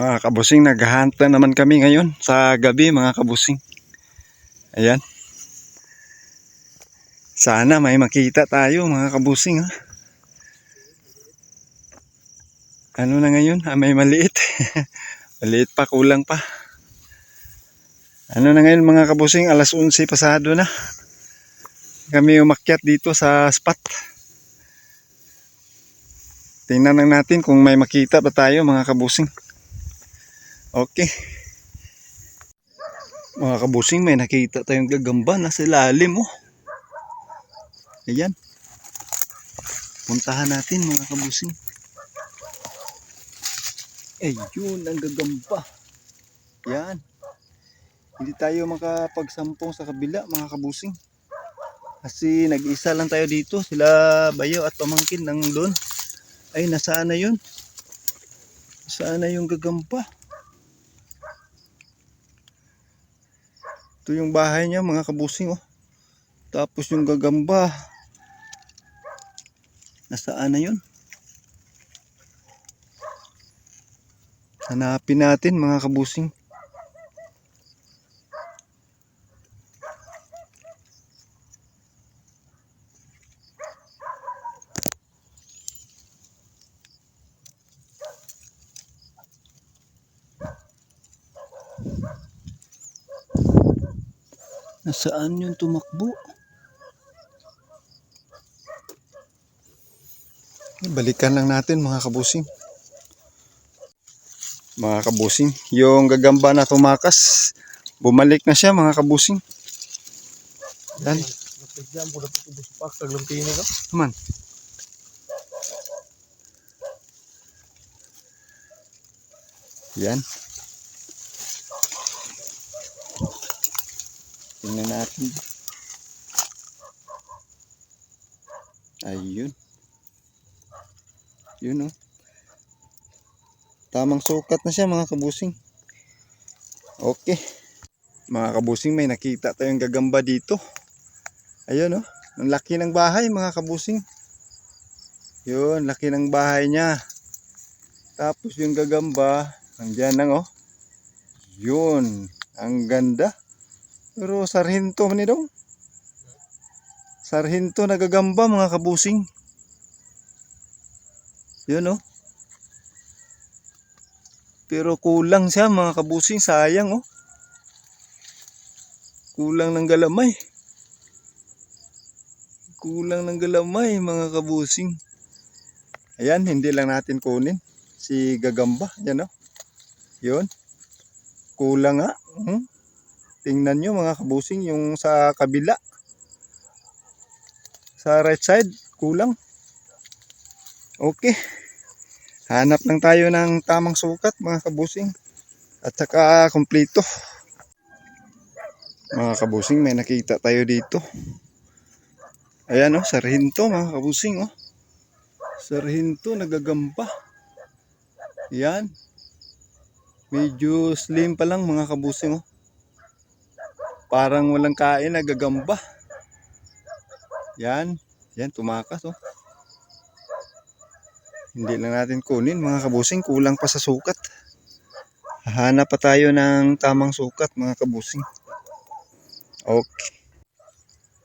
Mga kabusing, naghahunt na naman kami ngayon sa gabi mga kabusing. Ayan. Sana may makita tayo mga kabusing ha. Ano na ngayon? Ah, may maliit. maliit pa, kulang pa. Ano na ngayon mga kabusing? Alas 11 pasado na. Kami umakyat dito sa spot. Tingnan lang natin kung may makita ba tayo mga kabusing. Okay. Mga kabusing, may nakita tayong gagamba nasa ilalim oh. Ayan. Puntahan natin mga kabusing. Eh, yun ang gagamba. Yan. Hindi tayo makapagsampong sa kabila mga kabusing. Kasi nag-isa lang tayo dito. Sila bayo at pamangkin nang doon. Ay, nasaan na yun? Saan na yung gagamba? Ito yung bahay niya mga kabusing oh. Tapos yung gagamba. Nasaan na yun? Hanapin natin mga kabusing. Nasaan yung tumakbo? Balikan lang natin mga kabusing. Mga kabusing, yung gagamba na tumakas, bumalik na siya mga kabusing. Yan, Napigyan po na po ito sa pak, taglampini ka. man. Yan. Tingnan natin. Ayun. Yun oh. Tamang sukat na siya mga kabusing. Okay. Mga kabusing may nakita tayong gagamba dito. Ayun oh. Ang laki ng bahay mga kabusing. Yun, laki ng bahay niya. Tapos yung gagamba, andyan lang oh. Yun, ang ganda. Pero sarhinto man ito. Sarhinto na gagamba mga kabusing. Yun oh. Pero kulang siya mga kabusing, sayang oh. Kulang ng galamay. Kulang ng galamay mga kabusing. Ayan, hindi lang natin kunin. Si gagamba, yan oh. Yun. Kulang nga. Hmm? Tingnan nyo mga kabusing yung sa kabila. Sa right side, kulang. Okay. Hanap lang tayo ng tamang sukat mga kabusing. At saka kompleto. Mga kabusing, may nakita tayo dito. Ayan oh, sarhinto mga kabusing oh. Sarhinto nagagamba. Yan. Medyo slim pa lang mga kabusing oh. Parang walang kain nagagamba. Yan. Yan tumakas oh. Hindi lang natin kunin mga kabusing, kulang pa sa sukat. Hahanap pa tayo ng tamang sukat mga kabusing. Okay.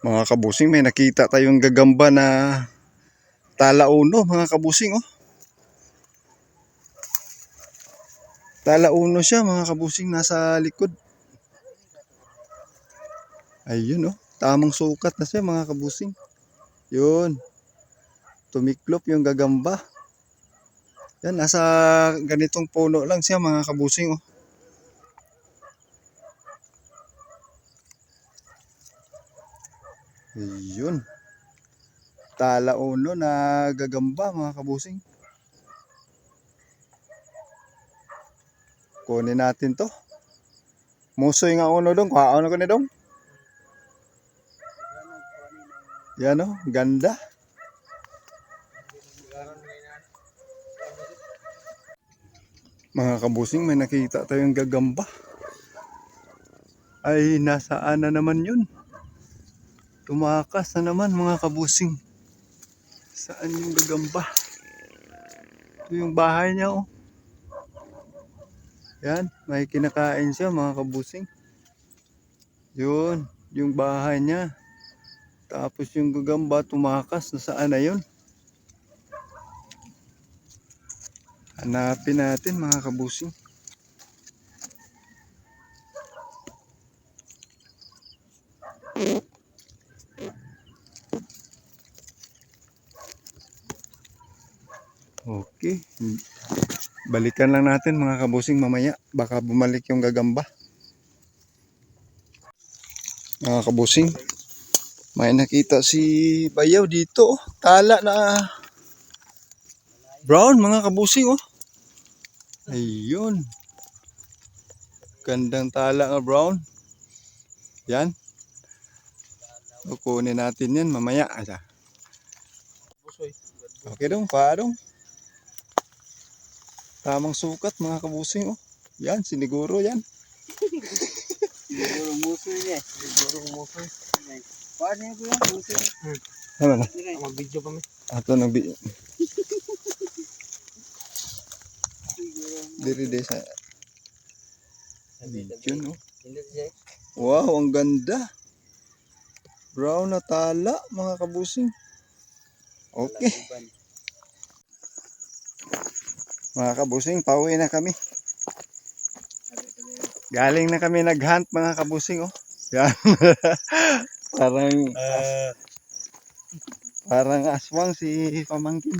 Mga kabusing, may nakita tayong gagamba na talauno mga kabusing oh. Talauno siya mga kabusing nasa likod. Ayun oh, tamang sukat na siya mga kabusing. Yun. Tumiklop yung gagamba. Yan, nasa ganitong puno lang siya mga kabusing oh. Ayun. Talauno na gagamba mga kabusing. Kunin natin to. Musoy nga uno dong. Kuha ano ko ni dong. Yan oh, ganda. Mga kabusing, may nakita tayong gagamba. Ay, nasaan na naman yun? Tumakas na naman mga kabusing. Saan yung gagamba? Ito yung bahay niya oh. Yan, may kinakain siya mga kabusing. Yun, yung bahay niya. Tapos yung gagamba tumakas na saan na yun. Hanapin natin mga kabusing. Okay. Balikan lang natin mga kabusing mamaya. Baka bumalik yung gagamba. Mga kabusing. May nakita si Bayaw dito. oh. Tala na brown mga kabusing oh. Ayun. Gandang tala nga brown. Yan. Kukunin natin yan mamaya. Asa. Okay dong, pa dong. Tamang sukat mga kabusing oh. Yan, siniguro yan. Siguro muso niya. Siguro kumusoy. Paano niya ko yan? Muso niya. Ano na? Ah, Mag-video kami. Ato nang Siguro. diri de sa oh. Hindi siya. Wow, ang ganda. Brown na tala mga kabusing. Okay. Mga kabusing, pauwi na kami. Galing na kami nag-hunt mga kabusing oh. Yan. parang Ah, parang aswang si pamangkin.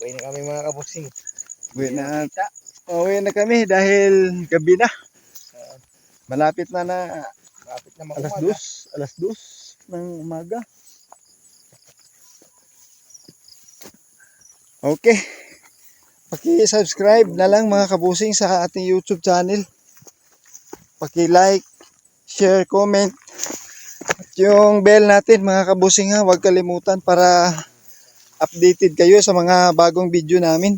Uwi na kami mga kaboksing. Uwi na, uwi na kami dahil gabi na. Malapit na na Lapit na alas dos, alas dos ng umaga. Okay. Paki-subscribe na lang mga kabusing sa ating YouTube channel. Paki-like, share, comment. Yung bell natin mga kabusing ha, huwag kalimutan para updated kayo sa mga bagong video namin.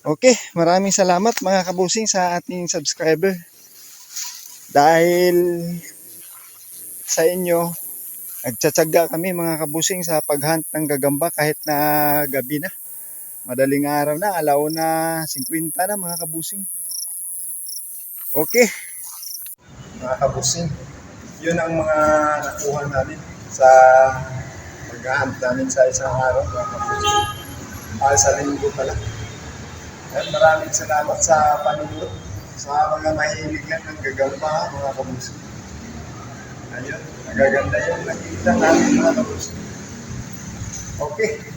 Okay, maraming salamat mga kabusing sa ating subscriber. Dahil sa inyo, nagtsatsaga kami mga kabusing sa paghunt ng gagamba kahit na gabi na. Madaling araw na, alaw na 50 na mga kabusing. Okay. Mga kabusing, yun ang mga nakuha namin sa paghahunt namin sa isang araw. Ah, sa linggo pala. At maraming salamat sa panunod sa mga mahilig lang ng gagamba mga kabusing. Ayun, nagaganda yung nakita namin mga kabusing. Okay.